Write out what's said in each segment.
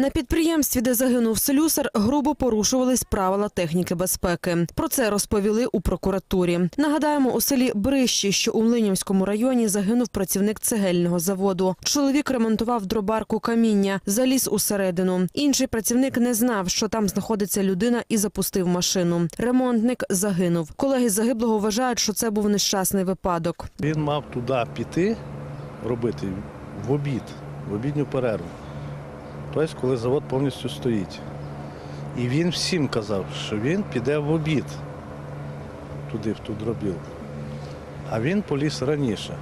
На підприємстві, де загинув слюсар, грубо порушувались правила техніки безпеки. Про це розповіли у прокуратурі. Нагадаємо, у селі Брищі, що у Млинівському районі, загинув працівник цегельного заводу. Чоловік ремонтував дробарку каміння, заліз усередину. Інший працівник не знав, що там знаходиться людина, і запустив машину. Ремонтник загинув. Колеги загиблого вважають, що це був нещасний випадок. Він мав туди піти робити в обід, в обідню перерву. Тобто, коли завод повністю стоїть. І він всім казав, що він піде в обід туди, в ту дробілку. А він поліз раніше.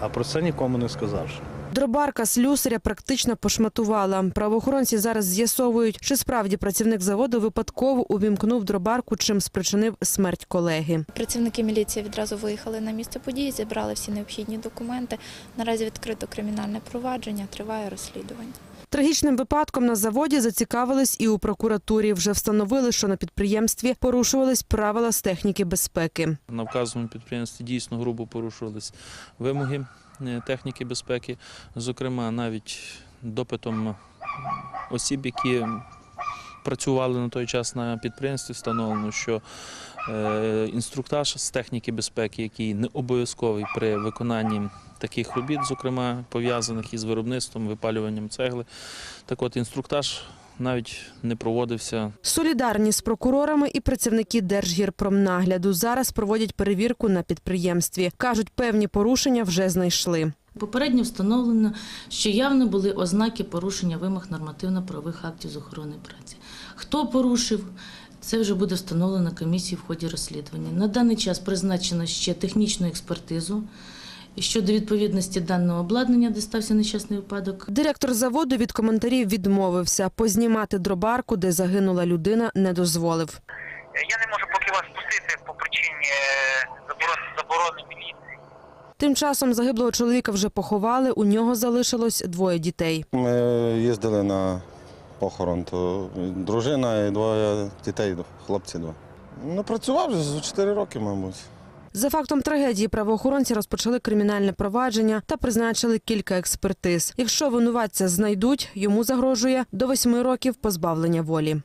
А про це нікому не сказавши. Дробарка слюсаря практично пошматувала. Правоохоронці зараз з'ясовують, чи справді працівник заводу випадково увімкнув дробарку, чим спричинив смерть колеги. Працівники міліції відразу виїхали на місце події, зібрали всі необхідні документи. Наразі відкрито кримінальне провадження, триває розслідування. Трагічним випадком на заводі зацікавились і у прокуратурі. Вже встановили, що на підприємстві порушувались правила з техніки безпеки. На вказаному підприємстві дійсно грубо порушувались вимоги е, техніки безпеки, зокрема навіть допитом осіб, які працювали на той час на підприємстві, встановлено, що е, інструктаж з техніки безпеки, який не обов'язковий при виконанні таких робіт, зокрема пов'язаних із виробництвом, випалюванням цегли. Так от інструктаж навіть не проводився Солідарні з прокурорами і працівники Держгірпромнагляду зараз проводять перевірку на підприємстві. кажуть, певні порушення вже знайшли. Попередньо встановлено, що явно були ознаки порушення вимог нормативно-правових актів з охорони праці. Хто порушив, це вже буде встановлено комісією в ході розслідування. На даний час призначено ще технічну експертизу щодо відповідності даного обладнання, де стався нещасний випадок. Директор заводу від коментарів відмовився. Познімати дробарку, де загинула людина, не дозволив. Я не можу поки вас пустити по причині е, заборони міліції. Тим часом загиблого чоловіка вже поховали. У нього залишилось двоє дітей. Ми їздили на похорон, то дружина і двоє дітей, хлопці два. Ну, працював вже за 4 роки, мабуть. За фактом трагедії правоохоронці розпочали кримінальне провадження та призначили кілька експертиз. Якщо винуватця знайдуть, йому загрожує до восьми років позбавлення волі.